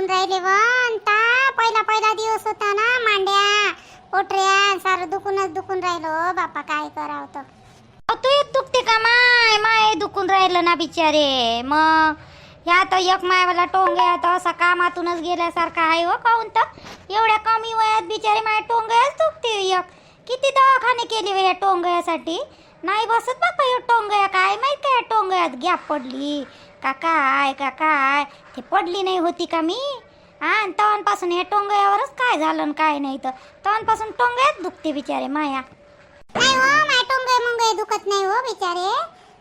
दुखून राहिले वन. पहिला पहिला दिवस होता ना मांड्या पोटऱ्या सारं दुखूनच दुखून राहिलो. बापा काय करावं अहो, तू एक दुखते का माय? माय दुखून राहिलं ना बिचारे. मग ह्या तर एक मायवाला टोंगे तर असा कामातूनच गेल्यासारखा आहे हो काहून तर? एवढ्या कमी वयात बिचारे माय टोंगयाच दुखते एक. किती दवाखाने केले ह्या टोंगयासाठी? नाही बसत बापा हे टोंगया काय माहीत काय टोंगयात गॅप पडली? का काय का काय ते पडली नाही होती का मी? हा आणि तवांपासून हे टोंगयावरच काय झालं काय नाही तर? तवांपासून टोंगयात दुखते बिचारे माया. नाही हो माय टोंगे मुंगे दुखत नाही हो बिचारे.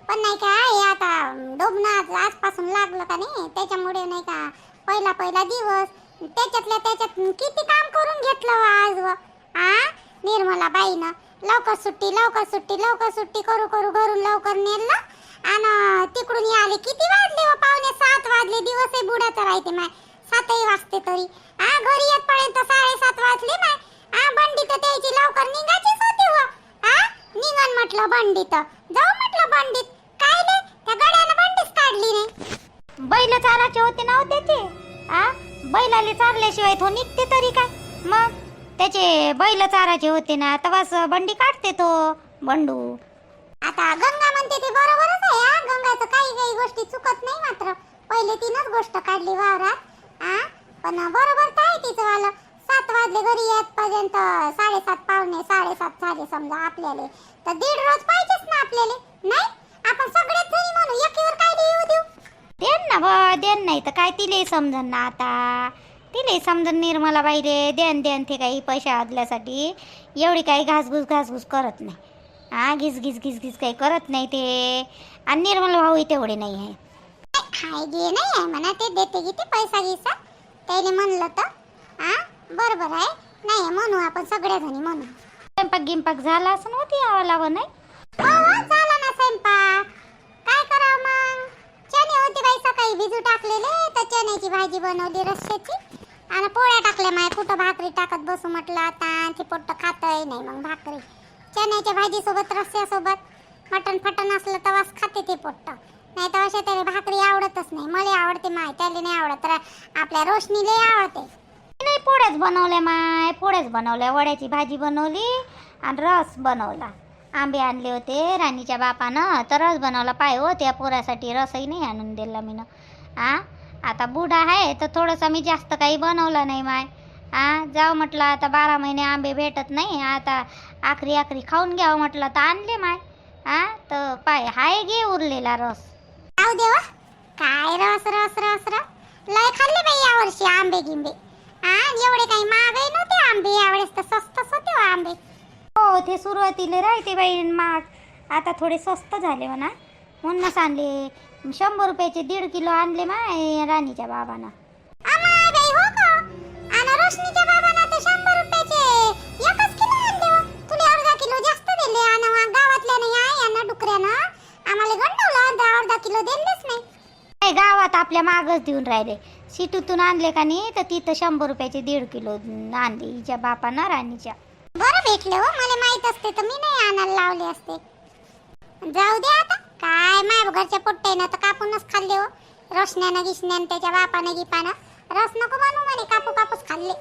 पण नाही का हे आता डोबणं आजपासून लागलं का नाही? त्याच्यामुळे नाही का पहिला पहिला दिवस. त्याच्यातल्या त्याच्यात किती काम करून घेतलं हो आज व? आ? निर्मला बाईनं लवकर सुट्टी लवकर सुट्टी लवकर सुट्टी करू करू घरून लवकर नेलं. आणि तिकडून आले किती वाजले व पावणे सात वाजले. दिवसही बुडाचा राहते माय. सातही वाजते तरी. आ घरी येतपर्यंत साडेसात वाजले माय. आ बंडी तर त्याची लवकर निघायचीच होती व आ निघन म्हटलं बंडीत. जाऊ म्हटलं बंडीत. काय नाही त्या गड्यानं बंडीच काढली नाही बैल चाराचे होते ना हो त्याचे? आ बैलाले चारल्याशिवाय तो निघते तरी काय? मग? त्याचे बैल चाराचे होते ना तवाच बंडी काढते तो. बंडू. आता गंगा म्हणते ते बरोबरच आहे हा? गंगाचं काही काही गोष्टी चुकत नाही मात्र. पहिले तीनच गोष्ट काढली वावरात आ पण बरोबर तर आहे तिचं वालं. सात वाजले घरी येतपर्यंत साडेसात पावणे साडेसात झाले समजा आपल्याला. तर दीड रोज पाहिजेच ना आपल्याला नाही? आपण सगळेच जणी म्हणू एकीवर काय देऊ देऊ? देन ना भ देन नाही तर काय तिले समजन ना आता? तिले समजन निर्मला बाईले देन देन ते काही पैसे आदल्यासाठी. एवढी काही घासघूस घासघूस करत नाही. हा घिस घिस घिस घिस काही करत नाही ते. आणि निर्मला भाऊ तेवढे नाही आहे. हाय घे नाही आहे म्हणा ते देते की ते पैसा गिसा. त्याने म्हणलं तर. आ बरोबर आहे. नाही म्हणू आपण सगळ्या जणी म्हणू. स्वयंपाक गिंपाक झाला असं नव्हती यावं लावं नाही? हो हो झाला ना स्वयंपाक. काय करावं मग? चणे होते बाई सकाळी भिजू टाकलेले तर चण्याची भाजी बनवली रश्श्याची आणि पोळ्या टाकल्या माय कुठं भाकरी टाकत बसू म्हटलं आता. ते पोट्ट खातही नाही मग भाकरी. चण्याच्या भाजीसोबत रस्स्यासोबत मटण फटण असलं तर खाते ते पोट्ट. नाही तर अशा त्याला भाकरी आवडतच नाही. मला आवडते माय त्याला नाही आवडत. तर आपल्या रोशनीला आवडते. नाही पोळ्याच बनवल्या माय. पोळ्याच बनवल्या. वड्याची भाजी बनवली आणि रस बनवला. आंबे आणले होते राणीच्या बापानं. तर रस बनवला. पाय हो त्या पोरासाठी रसही नाही आणून दिला मीनं. आ? आता बुढा आहे तर थोडंसं मी जास्त काही बनवलं नाही माय. आ जाऊ म्हटलं आता बारा महिने आंबे भेटत नाही आता आखरी आखरी खाऊन घ्यावं म्हटलं तर आणले माय. आ तर पाय हाय घे उरलेला रस. जाऊ देवा काय रस रस रस रस. लय खाल्ले बाई यावर्षी आंबे गिंबे. हा एवढे काही महागाई नव्हते आंबे यावेळेस तर स्वस्तच होते हो आंबे. हो ते सुरुवातीला राहते बाई महाग. आता थोडे स्वस्त झाले म्हणा. म्हणूनच आणले. शंभर रुपयाचे दीड किलो आणले माय राणीच्या बाबानं. रोशनीच्या बाबांना तर शंभर रुपयाचे. एकच किलो आणले हो. तुला अर्धा किलो जास्त दिले. आणि वा गावातल्या नाही आहे यांना डुकऱ्यानं. आम्हाला गंडवलं अर्धा अर्धा किलो दिलेच नाही. काय गावात आपल्या मागच देऊन राहिले. सिटूतून आणले का नाही तर तिथं शंभर रुपयाचे दीड किलो आणले. हिच्या बापानं राणीच्या. बरं भेटले हो. मला माहीत असते तर मी नाही आणायला लावले असते. जाऊ दे आता. काय माय घरच्या पोट्ट्यानं तर कापूनच खाल्ले हो. रोशन्यानं गिशन्यानं त्याच्या बापानं गिपानं. रस नको बनवू म्हणे कापू कापूस खाल्ले.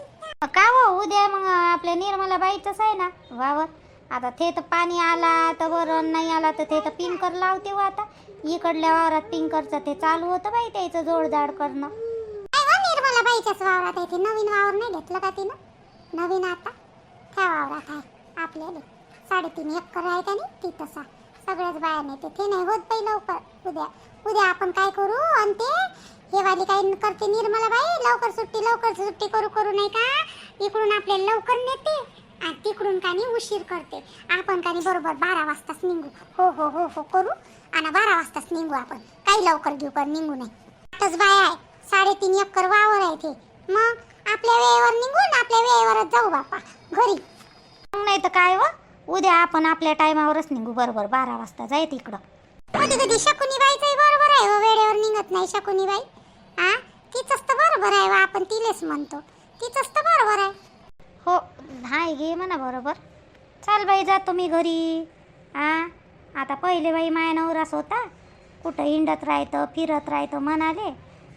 का हो उद्या मग आपल्या निर्मला बाईचंच आहे ना? वावर आता ते तर पाणी आला तर वरण नाही आला तर ते तर पिंकर लावते हो आता. इकडल्या वावरात पिंकरचं ते चालू होतं बाई त्याचं जोडजाड करणं. हो निर्मला बाईच्याच वावरात आहे ते? नवीन वावर नाही घेतलं का तिनं? नवीन आता? त्या वावरात आहे आपल्याला. साडेतीन एकर आहे का नाही ती तसा. सगळ्याच बाया नेते ते नाही होत बाई लवकर. उद्या उद्या आपण काय करू? आणि ते हे वाली काय करते निर्मला बाई? लवकर सुट्टी लवकर सुट्टी करू करू नाही का? इकडून आपल्याला लवकर नेते आणि तिकडून का नाही उशीर करते. आपण काही बरोबर बारा वाजताच निघू. हो हो हो हो करू. आणि बारा वाजताच निघू आपण. काही लवकर घेऊ पण निघू नाही. आताच बाया आहे. साडेतीन एकर वावर आहे ते. मग आपल्या वेळेवर निघून आपल्या वेळेवरच जाऊ बापा. घरी. मग नाही तर काय व? उद्या आपण आपल्या टायमावरच निघू. बरोबर बारा वाजता जाय तिकडं कधी कधी शकुनी बाईचंही बरोबर आहे हो, वेळेवर निघत नाही शकुनी बाई बरोबर आहे व आपण तिलेच म्हणतो. तिचंच तर बरोबर आहे. हो हाय घे म्हणा बरोबर. चाल बाई जातो मी घरी. आ? आता पहिले बाई माया नवरास होता कुठं हिंडत राहतं फिरत राहतं म्हणाले.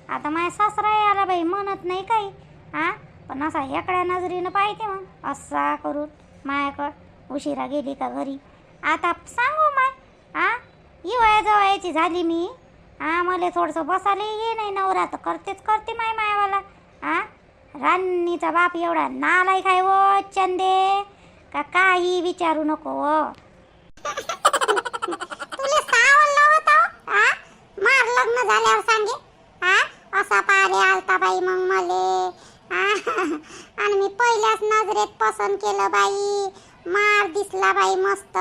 आता माया सासरा आला बाई म्हणत नाही काही. आ? पण असा एकड्या नजरीनं पाहिजे मग. असा करून मायाकड उशिरा गेली का घरी. आता सांगू माय. हा येवाया जवळची झाली मी. हा मला थोडंसं बसायला ये नाही नवरा तर करतेच करते माय मायावाला. हा राणीचा बाप एवढा नालायक आहे व चंदे. का काही विचारू नको व तुला सावलं होतं हा मार लग्न झाल्यावर सांगे. हा असा पारे आलता बाई मग मले. हा? आणि मी पहिल्याच नजरेत पसंत केलं बाई. मार दिसला बाई मस्त.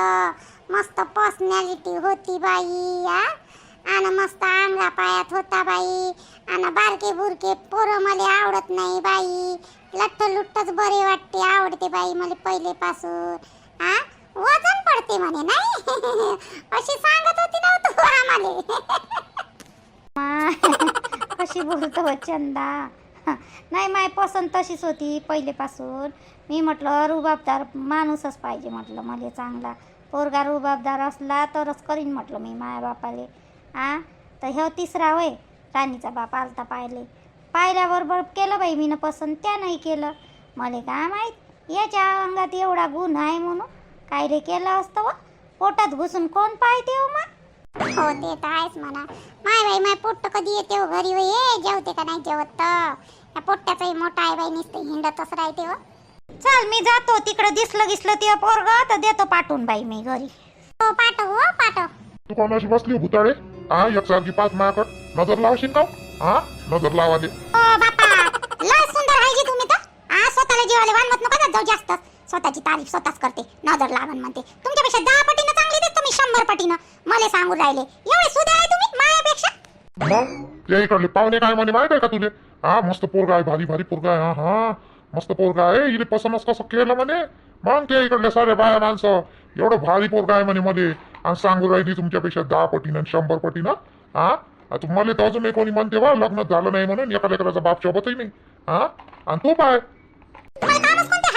मस्त पर्सनॅलिटी होती बाई हा आणि मस्त अंगा पायात होता बाई. आणि बारके बुरके पोरं मला आवडत नाही बाई. लट्ट लुट्टच बरे वाटते आवडते बाई मला पहिलेपासून. हा वजन पडते म्हणे नाही? अशी सांगत होती ना तू आम्हाला. अशी कशी बोलतो हो चंदा. नाही माय पसंत तशीच होती पहिलेपासून. मी म्हटलं रुबाबदार माणूसच पाहिजे म्हटलं मला चांगला. पोरगा रुबाबदार असला तरच करीन म्हटलं मी माया बापाले. आ तर ह्यो तिसरा वय. राणीचा बाप आलता पाहिले पाहिल्याबरोबर केलं बाई मीनं पसंत त्यानंही केलं. मला काय माहीत? याच्या अंगात एवढा गुण आहे म्हणून काय रे केलं असतं व? पोटात घुसून कोण पाहते हो मग? हो ते तर आहेच म्हणा. माय बाई माय पोट्ट कधी येते हो घरी वय? ये जेवते का नाही जेवत तर? या पोट्ट्याचाही मोठा आहे बाई नुसतं हिंडतच राहते हो. चल मी जातो. तिकडं दिसलं गिसलं ते पोरग तर देतो पाठवून बाई मी घरी. हो पाठव हो पाठव. तू कोण अशी बसली भुताळे? हा एकसारखी पाच मायाकड नजर लावशील का हा? नजर लावा दे. ओ बापा लय सुंदर आहे जी तुम्ही तर. आ स्वतःला जीवाला वानवत नका जाऊ जास्त. स्वतःची तारीफ स्वतःच करते नजर लागन म्हणते. तुमच्यापेक्षा दहा पटीनं चांगली दिसतो मी शंभर पटीनं. मला सांगून राहिले एवढे सुद्धा आहे तुम्ही मायापेक्षा? मग? इकडले पाहुणे काय म्हणे माहीत आहे का तुले? हा मस्त पोरगा आहे भारी भारी पोरगा आहे हा हा. मस्त पोरगा आहे इले पसंतच कसं केलं म्हणे? मग ते इकडले सारे बाया माणसं एवढं भारी पोरगा आहे म्हणे मध्ये आणि सांगू राहिली तुमच्यापेक्षा दहा पटीनं आणि शंभर पटीनं हा? आता मला तर अजून कोणी म्हणते बा लग्न झालं नाही म्हणून एका लेकराचा बाप सोबतही नाही. हा? आणि तू पाय. तुम्हाला कामच कोणते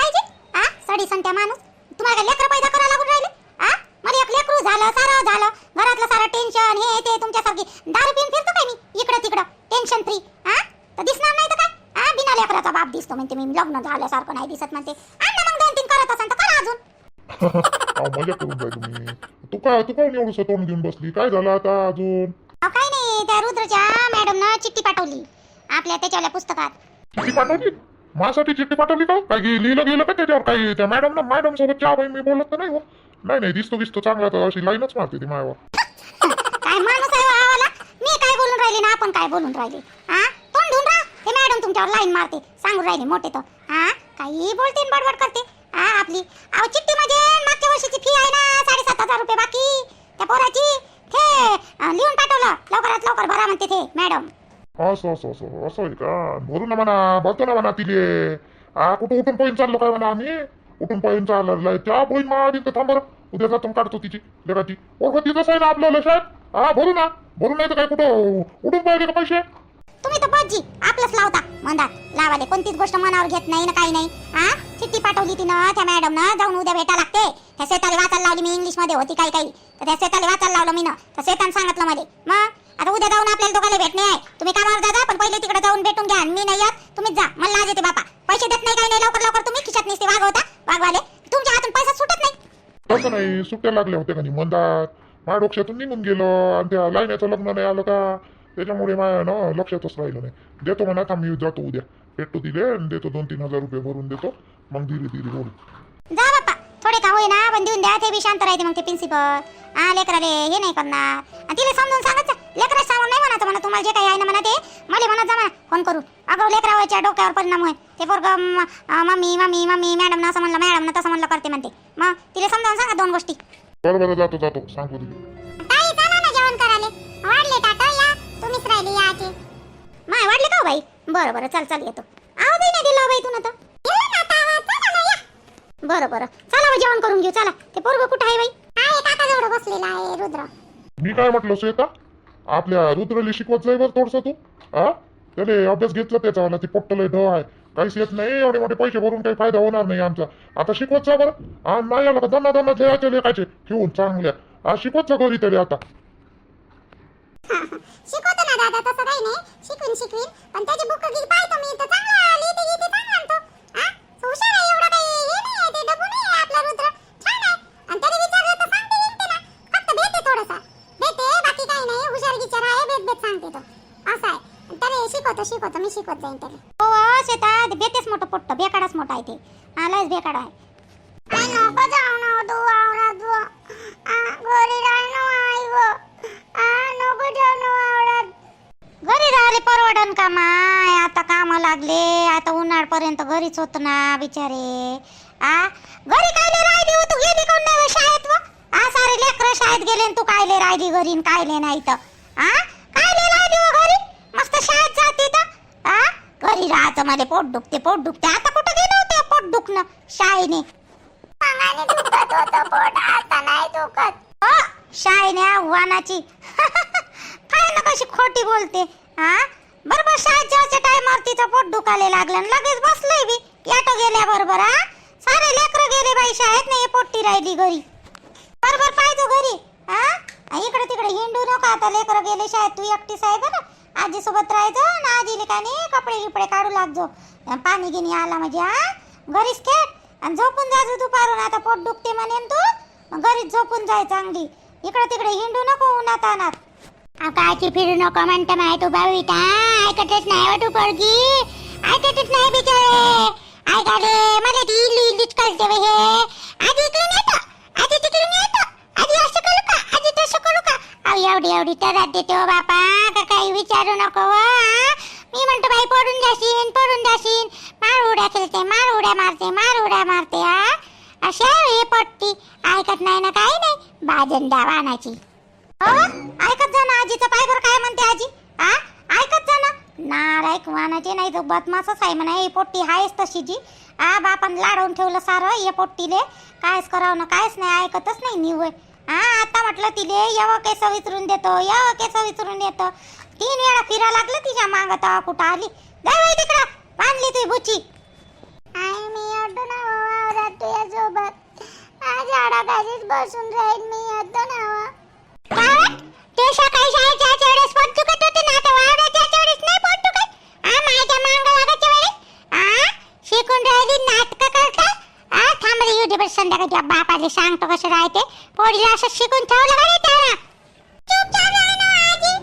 सडी संत्या माणूस. तुम्हाला लेकर लेकरं पैदा करायला लागून राहिले? आ? मला एक लेकरू झालं सारं झालं. घरातलं सारं टेन्शन हे ते तुमच्यासारखी. दारू पिऊन फिरतो काय मी? इकडं तिकडं. टेन्शन फ्री आ? तर दिसणार नाही तर काय? आ बिना लेकराचा बाप दिसतो म्हणते मी. लग्न झाल्यासारखं नाही दिसत म्हणते. आण मग दोन तीन करत असाल तर करा अजून. अहो, मजा करून जाय तुम्ही. तू काय तू काय एवढं तोंड घेऊन बसली? काय झालं आता अजून? अहो काही नाही त्या रुद्रच्या मॅडमनं चिठ्ठी पाठवली. आपल्या त्याच्यावाल्या पुस्तकात. चिठ्ठी पाठवली? माझ्यासाठी चिठ्ठी पाठवली का? काही लिहिलं गेलं का त्याच्यावर? काही त्या मॅडम ना मॅडम सोबत चहा बाई मी बोलत तर नाही हो. नाही नाही दिसतो दिसतो चांगला तर अशी लाईनच मारते ती मायावर. काय माणूस आहे हो आवाला? मी काय बोलून राहिले ना आपण काय बोलून राहिले? हा तोंड धुवून राहा. ते मॅडम तुमच्यावर लाईन मारते. सांगून राहिले मोठे तो हा काही बोलते न बडबड करते. हा आपली. अहो चिठ्ठी म्हणजे मागच्या वर्षीची फी आहे ना साडेसात हजार रुपये बाकी. त्या पोराची. ते अं, लिहून पाठवलं. लवकरात लवकर भरा म्हणते ते मॅडम. असं असं असं असं आहे का? बोलू ना म्हणा बोलतो ना म्हणा तिले. हा कुठं उठून पळून चाललो काय म्हणा आम्ही? उठून पळून चाललाय. त्या पळून महाडी तर थांबर उद्या जातो काढतो तिची लेखाची ओळख तिथंच आहे ना आपलं लक्षात हा बोलू ना. बोलू नाही तर काय कुठं? उठून पाहिजे का पैसे? तुम्ही तर बजी आपलंच लावता. म्हणतात लावाले कोणतीच गोष्ट मनावर घेत नाही ना काही नाही. हा चिठ्ठी पाठवली तिनं त्या मॅडम ना जाऊन उद्या भेटा लागते. त्या शेताला वाचायला लावली मी इंग्लिशमध्ये होती काही काही. तर त्या शेताला वाचायला लावलं मी ना तर शेतानं सांगितलं मध्ये मग आता उद्या जाऊन आपल्याला दोघांना भेटणे आहे. तुम्ही कामावर दादा पण पहिले तिकडे जाऊन भेटून घ्या. मी नाही येत तुम्हीच जा. मला लाज येते बापा. पैसे देत नाही काही नाही. लवकर लवकर तुम्ही खिशात नसते वागवता वागवाले. तुमच्या हातून पैसा सुटत नाही. हो तसं नाही? सुट्ट्या लागल्या होत्या का नाही? मंदात माझ्या डोक्यातून निघून गेलो. आणि त्या लाईनाचं लग्न नाही आलं का? त्याच्यामुळे माझ्या ना लक्षातच राहिलं नाही देतो म्हणा थांब मी जातो उद्या भेटतो तिले आणि देतो दोन तीन हजार रुपये भरून देतो मग धीरे धीरे बोलू जा बाप्पा थोडे का होईना पण देऊन द्या ते बी शांत राहते मग ते प्रिन्सिपल हा लेकराले हे नाही करणार आणि तिला समजून सांगत जा लेकरा सांगून नाही म्हणायचं म्हणा तुम्हाला जे काही आहे ना म्हणा ते मला म्हणत जा म्हणा फोन करून अगं लेकरावरच्या डोक्यावर परिणाम होईल ते पोरग मम्मी मम्मी मम्मी मॅडम ना असं म्हणलं मॅडम ना तसं म्हणलं करते म्हणते मग तिला समजावून सांगा दोन गोष्टी बरं बरं जातो जातो सांगतो तिथे बाई. बरं बरं चल चल येतो. आवाज नाही दिला बाई तू ना तर बरं बरं. चला मग जेवण करून घेऊ चला. ते पोरग कुठं आहे बाई? आहे काका जवळ बसलेला आहे रुद्र. मी काय म्हटलं श्वेता? आपल्या रुद्रले शिकवत जाय बरं थोडस तू. हा त्याने अभ्यास घेतला त्याचा ना ते पोट्टल ढ आहे. काहीच येत नाही एवढे मोठे पैसे भरून काही फायदा होणार नाही आमचा. आता शिकवत जा बरं. नाही आला का दन्ना दन्ना द्यायचे लेखाचे घेऊन चांगल्या. हा शिकवत जा घरी तरी आता. शिकवतो ना दादा तसं काही नाही. शिकवीन शिकवीन. पण त्याची बुक गी पाहतो मी तर चांगला लिहिते लिहिते चांगला आणतो हा? हुशार आहे एवढा काही हे नाही आहे ते डबू नाही आहे आपला रुद्र. छान आहे. आणि त्याने विचारलं तर सांगते गिनते ना. फक्त भेटे भेटे बाकी काही नाही. हुशार गिचार आहे भेट भेट सांगते तो. असं आहे. त्याने शिकवतो शिकवतो. मी शिकवत जाईन त्याला. हो, हो शेतात बेतेच मोठं पोट्ट. बेकाडाच मोठा आहे ते. आलाच बेकाड आहे. आई नको जाऊ ना तू ना परवडन का माय? आता काम लागले. आता उन्हाळपर्यंत घरीच होत ना बिचारे. आ? घरी कायले राहिली हो? तू गेली कोण नाही हो शाळेत व? आ सारे लेकर शाळेत गेले न तू कायले राहिली घरी न कायले नाही तर? आ? कायले राहिली हो घरी? मस्त शाळेत जाते तर? आ? घरी राहायचं मला पोट दुखते पोट दुखते. आता कुठं गेले होते पोट दुखणं शाळेने? अंगाने दुखत होतं पोट. आता नाही दुखत. अ, शाळेने आव्हानाची. काय ना कशी खोटी बोलते. हा बरोबर शाळेत जेवायच्या टायमावर तिचं पोट दुखायला लागलं आणि लगेच बसलंय बी ऑटो गेल्या बरोबर हा? सारे लेकरं गेले बाई शाळेत नाही पोट्टी राहिली घरी. बरोबर पाहिजे घरी हा? इकडे तिकडे हिंडू नका आता लेकरं गेले शाळेत तू एकटीच आहे बरं आजी सोबत राहायचं ना आजीने का नाही कपडे गिपडे काढू लागजो. पाणी गिनी आला म्हणजे हा? घरीच खेळ. आणि झोपून जायचं दुपारून आता पोट दुखते म्हणेन तू. घरीच झोपून जाय चांगली. इकडे तिकडे हिंडू नको उन्हात अनात काची फिरू नको म्हणतं माय तू. बाविता ऐकतच नाही हो तू पोरगी. ऐकतच नाही बिचारे. ऐका रे मला ती इल्लू इल्लूच कळते बे हे. आधी इकडे नेतो आधी तिकडे नेतो आधी असं करू का? आधी तसं करू का? अहो एवढी एवढी तर देते हो बापा. का काही विचारू नको हो, मी म्हणतो बाई पडून जाशीन पडून जाशीन. मार उड्या खेळते मार उड्या मारते मार उड्या मारते हा? अशा हे पट्टी. ऐकत नाही ना काही नाही. बाजंदा वाहनाची अहो, ऐकत जा ना आजीचं पाय बरं काय म्हणते आजी. आ ऐकत जा ना. नालायक वानाचे नाही तो बदमासच आहे म्हणा ही पोट्टी आहेच तशी जी आ बापान लाडवून ठेवलं सारं ये पोट्टीले. कायच करावं ना कायच नाही ऐकतच नाही निवय हा आता म्हटलं तिले यव केस विचरून देतो यव केस विचरून देतो. तीन वेळा फिरा लागलं तिच्या मागं तेव्हा कुठं आली? जाय तिकडं. बांधली तुझी बुची आई मी येतो ना हो, वावरात तुझ्यासोबत आज झाडाखालीच बसून राहील मी येतो ना हो. ते सकाळी शाळेच्या वेळेस पोट दुखत होते ना आता वावराच्या वेळेस नाही पोट दुखत. आ माझ्या मांग वेळेस आ शिकून राहिली नाटक करता. आ थांब रे युट्यूबर संध्याकाळी. तुझ्या बापाले सांगतो कसं राहते. पोरीला असं शिकून ठेवलं का रे त्याला. चुपचाप राह ना आजी.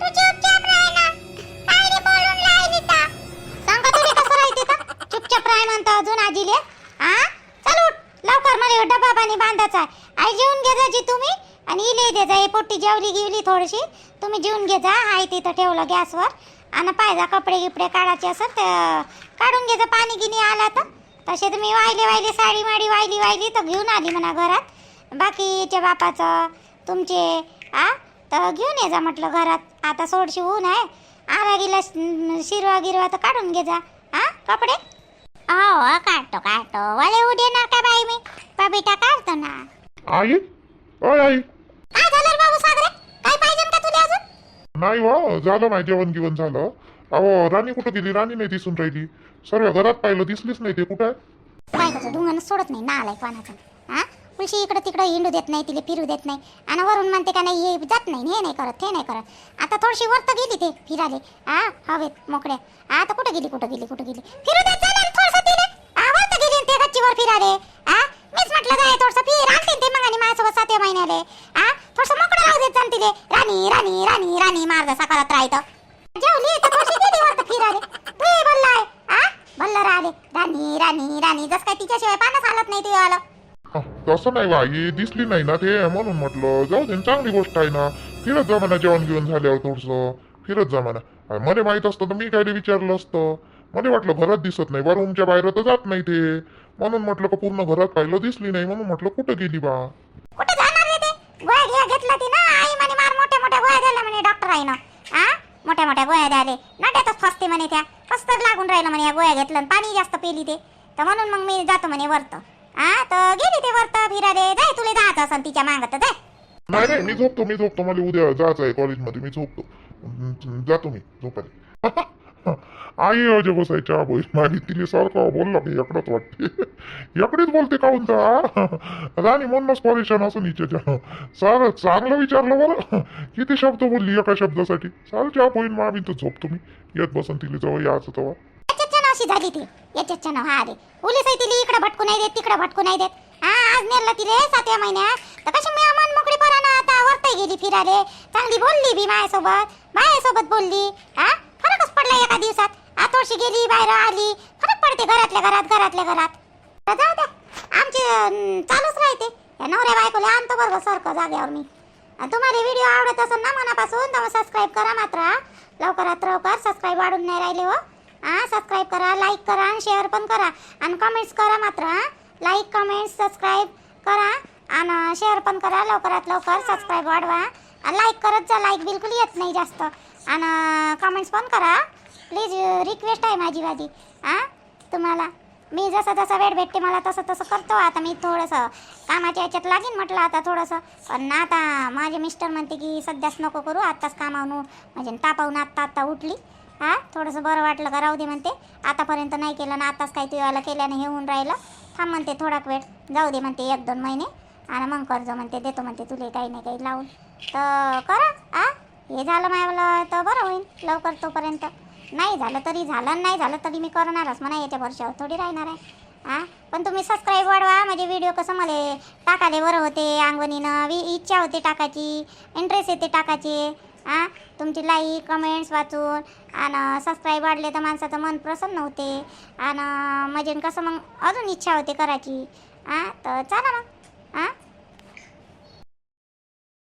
तू चुपचाप राह ना. काय रे बोलून राहिली तुला कसं राहते चुपचाप राह म्हणतो अजून आजीले. आ चल उठ. लवकर मला डब्बा पाणी बांधायचा आहे. आई जेवून घे जी तुम्ही. आणि इले दे जा हे पोट्टी जेवली गिवली थोडीशी. तुम्ही जेवून घे जा आई तिथं ठेवलं गॅसवर. आणि पाहिजा कपडे गिपडे काढायचे असत काढून घे जा पाणी गिनी आला तर. तसे तर मी वाहिली वाहिली साडी माडी वाहिली वाहिली तर घेऊन आली म्हणा घरात. बाकीच्या बापाचं तुमचे आ? तर घेऊन ये जा म्हटलं घरात. आता सोडशी ऊन आहे. आला गेला शिरवा गिरवा तर काढून घे जा. हा कपडे? हो काढतो काढतो. वले उद्या ना का बाई मी? पबिता काढतो ना. आई? अय आई. काय झालं रे बाबू सागरे? काय पाहिजे का तुला अजून? नाही हो झालं माझं जेवण गिवण झालं. अहो राणी कुठं गेली? राणी नाही दिसून राहिली. सर्व घरात पाहिलं दिसलीच नाही ते कुठं आहे? बायकोचं सोडत नाही नालाय कोणाचं. हा? उलशी इकडं तिकडं हिंडू देत नाही तिला फिरू देत नाही. आणि वरून म्हणते का नाही हे जात नाही हे नाही करत हे नाही करत. आता थोडीशी वर तर गेली ते फिराले. हा हवेत मोकड्या आता कुठं गेली कुठं गेली कुठं गेली? फिरू देत जा ना थोडंसं तिले. हा वर तर गेली न ते गच्चीवर फिराले. हा मीच म्हटलं काय थोडंसं फिर आणते ते मग आणि माझ्यासोबत सातव्या महिन्याले. हा थोडंसं मोकळं राहू देत जाण तिले राणी राणी राणी राणी मार जसा करत राहतं जेवली तर थोडीशी गेली फिराले तू भल्ला हा भल्ला राहिले. राणी राणी राणी. जस काय तिच्याशिवाय पानच हालत नाही ते आलं. तसं नाही बाई दिसली नाही ना ते. म्हणून म्हटलं जाऊ दे चांगली गोष्ट आहे ना. फिरत जा म्हणा जेवण घेऊन झाल्यावर थोडस. फिरत जा म्हणा. मला माहीत असतं तर मी काय विचारलं असतं. मला वाटलं घरात दिसत नाही बरं रूमच्या बाहेर तर जात नाही ते. म्हणून म्हटलं का पूर्ण घरात पाहिलं दिसली नाही म्हणून म्हटलं कुठं गेली बा? कुठे जाणार रे ते? गोळ्या घ्या घेतला ती ना आई म्हणे मार मोठ्या मोठ्या गोळ्या द्यायला म्हणे डॉक्टर आहे ना. हा मोठ्या मोठ्या गोळ्या द्यायले नट्यातच फसते म्हणे त्या. कसं लागून राहिलं म्हणे या गोळ्या घेतलं पाणी जास्त पेली ते. तर म्हणून मग मी जातो म्हणे वरत. हा तर गेली ते वरत फिराले. जाय तुला जायचं असं तिच्या मागत जाय. नाही नाही मी झोपतो मी झोपतो. मला उद्या जायचं आहे कॉलेजमध्ये मी झोपतो. जातो मी झोपायला आई अजय बसायच्या बहीण मागी तिने सारखं बोललं की एकडंच वाटते. एकडेच बोलते का तर राणी म्हणूनच परेशान असं निचेच्या सारं चांगलं विचारलं बरं. किती शब्द बोलली एका शब्दासाठी? चाल चहा बहीण मग मी तर झोपतो मी. येत बसन तिला जवळ यायचं तेव्हा याच्याच्या झाली ती. याच्यात नाव हा रे. पोलीस आहे तिला इकडे भटकू नाही देत तिकडे भटकू नाही देत. हा आज नेरला तिले सातव्या महिन्यात. तर कशी मी अमान मोकळी पराना आता वरता गेली फिराले. चांगली बोलली बी माझ्यासोबत माझ्यासोबत बोलली. हा? फरकच एका दिवसात. आतोशी गेली बाहेर आली. फरक पडते घरातल्या घरात घरातल्या घरात. तर जाऊ द्या. आमचे चालूच राहते. या नवऱ्या बायकोला आणतो बरोबर सारखं जाग्यावर मी. तुम्हाला व्हिडिओ आवडत असेल ना मनापासून तर सबस्क्राईब करा मात्र. लवकरात लवकर सबस्क्राईब वाढून नाही राहिले हो. हां सबस्क्राईब करा लाईक करा आणि शेअर पण करा. आणि कमेंट्स करा मात्र. लाईक कमेंट्स सबस्क्राईब करा आणि शेअर पण करा. लवकरात लवकर सबस्क्राईब वाढवा. आणि लाईक करत जा. लाईक बिलकुल येत नाही जास्त. आणि कमेंट्स पण करा. प्लीज रिक्वेस्ट uh, आहे माझी माझी हां तुम्हाला. मी जसं जसं वेळ भेटते मला तसं तसं करतो. आता मी थोडंसं कामाच्या याच्यात लागेन म्हटलं आता थोडंसं. पण आता माझे मिस्टर म्हणते की सध्याच नको करू आत्ताच कामावून म्हणजे तापावून आत्ता आत्ता उठली. हां थोडंसं बरं वाटलं का राहू दे म्हणते. आतापर्यंत नाही केलं ना आताच काही तुला केल्याने हे होऊन राहिलं. थांब म्हणते थोडाक वेळ. जाऊ दे म्हणते एक दोन महिने. आणि मग कर्ज म्हणते देतो म्हणते तुले काही नाही काही लावून. तर करा. आ? हे झालं मला तर बरं होईल लवकर तोपर्यंत. नाही झालं तरी झालं नाही झालं तरी मी करणारच. म्हणा याच्या वर्षावर थोडी राहणार आहे. हां? पण तुम्ही सबस्क्राईब वाढवा. म्हणजे व्हिडिओ कसं मला टाकाले बरं होते अंगवणीनं वि इच्छा होते टाकायची इंटरेस्ट येते टाकायची. हां? तुमची लाईक कमेंट्स वाचून. आणि सबस्क्राईब वाढले तर माणसाचं मन प्रसन्न होते. आणि म्हणजे कसं मग अजून इच्छा होते करायची. हां? तर चला मग. हां?